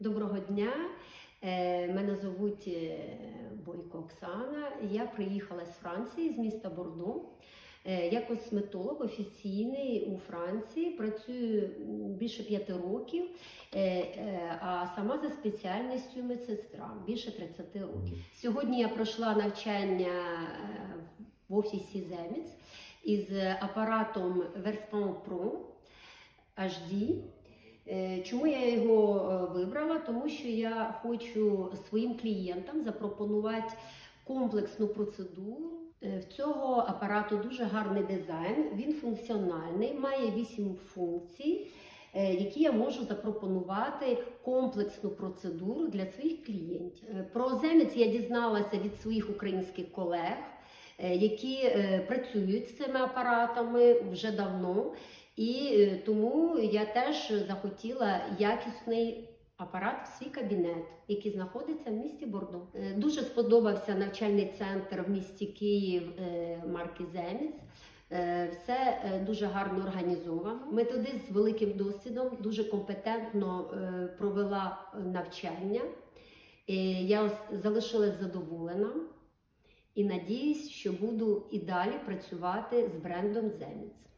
Доброго дня. Е, Мене звуть е, Бойко Оксана. Я приїхала з Франції, з міста Бордо. Е, Я косметолог офіційний у Франції. Працюю більше п'яти років, а сама за спеціальністю медсестра більше 30 років. Сьогодні я пройшла навчання в офісі Земіц із апаратом Verspan Pro HD. Е, Чому я його е, вибрала? Тому що я хочу своїм клієнтам запропонувати комплексну процедуру. Е, В цього апарату дуже гарний дизайн, він функціональний, має 8 функцій, які я можу запропонувати комплексну процедуру для своїх клієнтів. Про земець я дізналася від своїх українських колег, які працюють з цими апаратами вже давно. І е, тому я теж захотіла якісний апарат в свій кабінет, який знаходиться в місті Бордо. Е, Дуже сподобався навчальний центр в місті Київ е, марки Земіц. Е, Все дуже гарно організовано. Методист з великим досвідом дуже компетентно провела навчання. Я залишилась задоволена і надіюсь, що буду і далі працювати з брендом Земіц.